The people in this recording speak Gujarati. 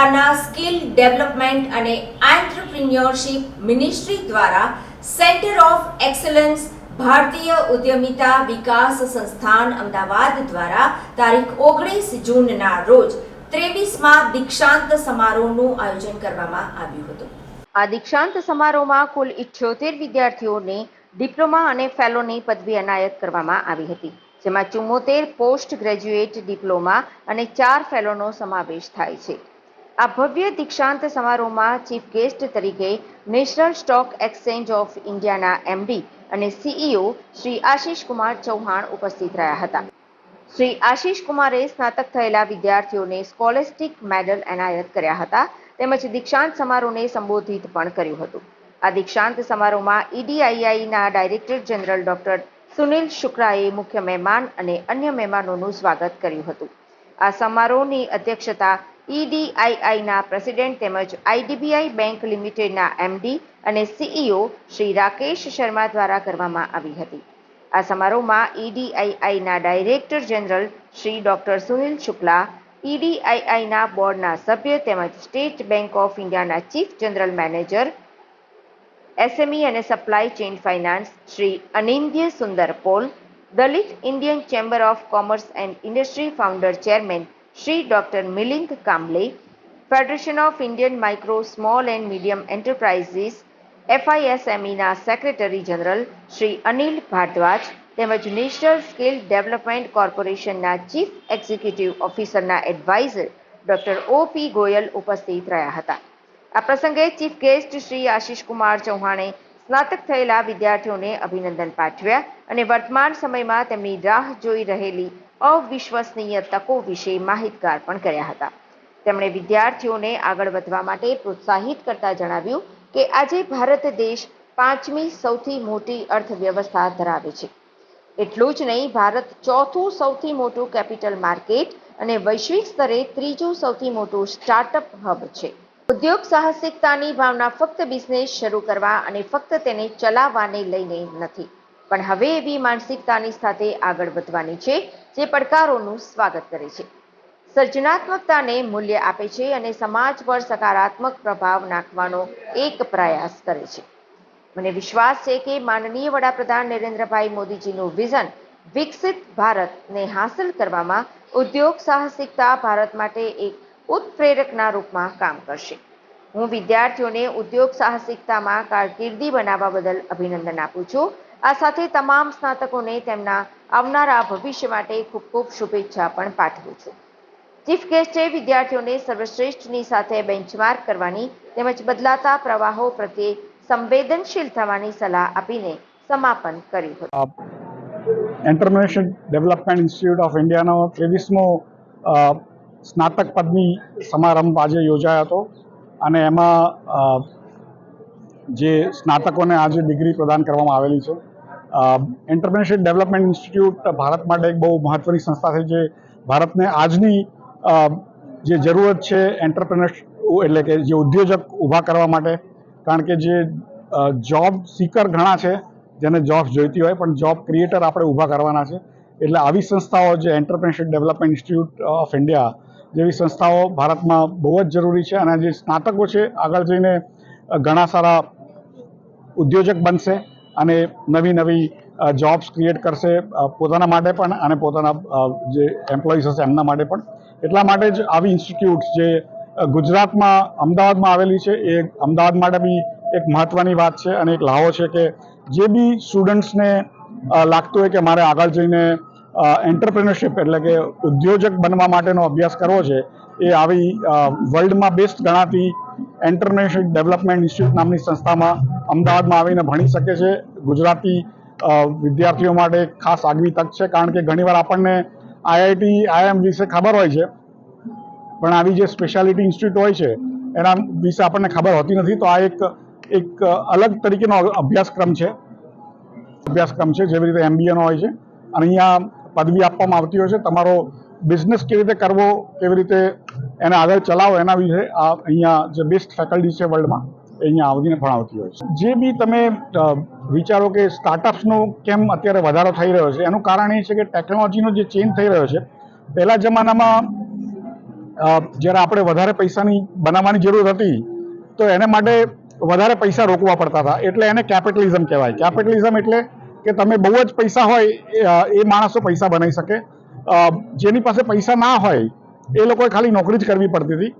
સરકારના સ્કિલ ડેવલપમેન્ટ અને આંત્રપ્રિન્યોરશિપ મિનિસ્ટ્રી દ્વારા સેન્ટર ઓફ એક્સલન્સ ભારતીય ઉદ્યમિતા વિકાસ સંસ્થાન અમદાવાદ દ્વારા તારીખ ઓગણીસ જૂનના રોજ ત્રેવીસમાં દીક્ષાંત સમારોહનું આયોજન કરવામાં આવ્યું હતું. આ દીક્ષાંત સમારોહમાં કુલ ઇઠ્યોતેર વિદ્યાર્થીઓને ડિપ્લોમા અને ફેલોની પદવી એનાયત કરવામાં આવી હતી, જેમાં ચુમ્મોતેર પોસ્ટ ગ્રેજ્યુએટ ડિપ્લોમા અને ચાર ફેલોનો સમાવેશ થાય છે. આ ભવ્ય દીક્ષાંત સમારોહમાં ચીફ ગેસ્ટ તરીકે નેશનલ સ્ટોક એક્સચેન્જ ઓફ ઇન્ડિયાના એમડી અને સીઈઓ શ્રી આશીષ કુમાર ચૌહાણ ઉપસ્થિત રહ્યા હતા. શ્રી આશીષ કુમારે સ્નાતક થયેલા વિદ્યાર્થીઓને સ્કોલેસ્ટિક મેડલ એનાયત કર્યા હતા, તેમજ દીક્ષાંત સમારોહને સંબોધિત પણ કર્યું હતું. આ દીક્ષાંત સમારોહમાં ઈડીઆઈઆઈના ડાયરેક્ટર જનરલ ડોક્ટર સુનિલ શુક્લાએ મુખ્ય મહેમાન અને અન્ય મહેમાનોનું સ્વાગત કર્યું હતું. આ સમારોહની અધ્યક્ષતા ઈડીઆઈઆઈના પ્રેસિડેન્ટ તેમજ આઈડીબીઆઈ બેંક લિમિટેડના એમડી અને સીઈઓ શ્રી રાકેશ શર્મા દ્વારા કરવામાં આવી હતી. આ સમારોહમાં ઈડીઆઈઆઈના director general Shri doctor Sunil Shukla ઈડીઆઈઆઈના બોર્ડના સભ્ય તેમજ સ્ટેટ બેંક ઓફ ઇન્ડિયાના ચીફ જનરલ મેનેજર, એસએમઈ અને supply chain finance Shri Anindya Sundar Paul, Dalit Indian chamber of commerce and industry founder chairman Shri doctor Milind Kamble federation of Indian micro small and medium enterprises એફઆઈએસએમઈના secretary general Shri Anil Bhardwaj તેમજ નેશનલ સ્કિલ ડેવલપમેન્ટ કોર્પોરેશનના chief executive ઓફિસરના advisor doctor O P Goyal ઉપસ્થિત રહ્યા હતા. આ પ્રસંગે ચીફ ગેસ્ટ શ્રી આશીષ કુમાર ચૌહાણે સ્નાતક થયેલા વિદ્યાર્થીઓને અભિનંદન પાઠવ્યા અને વર્તમાન સમયમાં તેમની રાહ જોઈ રહેલી અવિશ્વસનીય તકો વિશે માહિતગાર પણ કર્યા હતા. તેમણે વિદ્યાર્થીઓને આગળ વધવા માટે પ્રોત્સાહિત કરતા જણાવ્યું કે આજે ભારત દેશ પાંચમી સૌથી મોટી અર્થવ્યવસ્થા ધરાવે છે. એટલું જ નહીં, ભારત ચોથું સૌથી મોટું કેપિટલ માર્કેટ અને વૈશ્વિક સ્તરે ત્રીજું સૌથી મોટું સ્ટાર્ટઅપ હબ છે. ઉદ્યોગ સાહસિકતાની ભાવના ફક્ત બિઝનેસ શરૂ કરવા અને ફક્ત તેને ચલાવવાને લઈને નથી. પણ હવે એવી માનસિકતાની સાથે આગળ વધવાની છે, જે પડકારોનું સ્વાગત કરે છે. સર્જનાત્મકતાને મૂલ્ય આપે છે અને સમાજ પર સકારાત્મક પ્રભાવ નાખવાનો એક પ્રયાસ કરે છે. મને વિશ્વાસ છે કે માનનીય વડાપ્રધાન નરેન્દ્રભાઈ મોદીજીનું વિઝન વિકસિત ભારતને હાંસલ કરવામાં ઉદ્યોગ સાહસિકતા ભારત માટે એક ઉત્પ્રેરકના રૂપમાં કામ કરશે. હું વિદ્યાર્થીઓને ઉદ્યોગ સાહસિકતામાં કારકિર્દી બનાવવા બદલ અભિનંદન આપું છું. આ સાથે તમામ સ્નાતકોને તેમના આવનારા ભવિષ્ય માટે ખૂબ ખૂબ શુભેચ્છા પણ પાઠવું છું. ચીફ ગેસ્ટે વિદ્યાર્થીઓને સર્વશ્રેષ્ઠની સાથે બેન્ચમાર્ક કરવાની તેમજ બદલાતા પ્રવાહો પ્રત્યે સંવેદનશીલ થવાની સલાહ આપીને સમાપન કર્યું હતું. એન્ટરપ્રિન્યોરશિપ ડેવલપમેન્ટ ઇન્સ્ટિટ્યૂટ ઓફ ઇન્ડિયાનો ત્રેવીસમો સ્નાતક પદવી સમારંભ આજે યોજાયો હતો અને એમાં જે સ્નાતકોને આજે ડિગ્રી પ્રદાન કરવામાં આવેલી છે. એન્ટરપ્રિન્યોરશિપ ડેવલપમેન્ટ ઇન્સ્ટિટ્યૂટ ભારત માટે એક બહુ મહત્ત્વની સંસ્થા છે જે ભારતને આજની જે જરૂરત છે એન્ટરપ્રિનર એટલે કે જે ઉદ્યોજક ઊભા કરવા માટે, કારણ કે જે જોબ સીકર ઘણા છે, જેને જોબ જોઈતી હોય, પણ જોબ ક્રિએટર આપણે ઊભા કરવાના છે. એટલે આવી સંસ્થાઓ જે entrepreneurship development institute of India જેવી સંસ્થાઓ ભારતમાં બહુ જ જરૂરી છે અને જે સ્નાતકો છે, આગળ જઈને ઘણા સારા ઉદ્યોજક બનશે. અને નવી નવી જોબ્સ ક્રિએટ કરશે પોતાના માટે પણ અને પોતાના જે એમ્પ્લોઈઝ હશે એમના માટે પણ. એટલા માટે જ આવી ઇન્સ્ટિટ્યૂટ જે ગુજરાતમાં, અમદાવાદમાં આવેલી છે, એ અમદાવાદ માટે બી એક મહત્ત્વની વાત છે અને એક લાહો છે કે જે બી સ્ટુડન્ટ્સને લાગતું હોય કે મારે આગળ જઈને એન્ટરપ્રિનરશિપ એટલે કે ઉદ્યોજક બનવા માટેનો અભ્યાસ કરવો છે, એ આવી વર્લ્ડમાં બેસ્ટ ગણાતી એન્ટરપ્રિનરશિપ ડેવલપમેન્ટ ઇન્સ્ટિટ્યૂટ નામની સંસ્થામાં અમદાવાદમાં આવીને ભણી શકે છે. ગુજરાતી વિદ્યાર્થીઓ માટે ખાસ આગવી તક છે, કારણ કે ઘણીવાર આપણને આઈઆઈટી આઈએમ વિશે ખબર હોય છે. પણ આવી જે સ્પેશિયાલિટી ઇન્સ્ટિટ્યૂટ હોય છે, એના વિશે આપણને ખબર હોતી નથી. તો આ એક એક અલગ તરીકેનો અભ્યાસક્રમ છે. અભ્યાસક્રમ છે, જેવી રીતે એમબીએનો હોય છે. અને અહીંયા પદવી આપવામાં આવતી હોય છે. તમારો બિઝનેસ કેવી રીતે કરવો, કેવી રીતે એને આગળ ચલાવો એના વિશે આ અહીંયા જે બેસ્ટ ફેકલ્ટી છે વર્લ્ડમાં એ અહીંયા આવીને ભણાવતી હોય છે. જે બી તમે વિચારો કે સ્ટાર્ટઅપ્સનો કેમ અત્યારે વધારો થઈ રહ્યો છે એનું કારણ એ છે કે ટેકનોલોજીનો જે ચેન્જ થઈ રહ્યો છે પહેલા જમાનામાં જ્યારે આપણે વધારે પૈસાની બનાવવાની જરૂર હતી તો એને માટે વધારે પૈસા રોકવા પડતા હતા. એટલે એને કેપિટલિઝમ કહેવાય. કેપિટલિઝમ એટલે કે તમે બહુ જ પૈસા હોય એ, માણસો પૈસા બનાવી શકે. જેની પાસે પૈસા ના હોય એ લોકોએ ખાલી નોકરી જ કરવી પડતી હતી.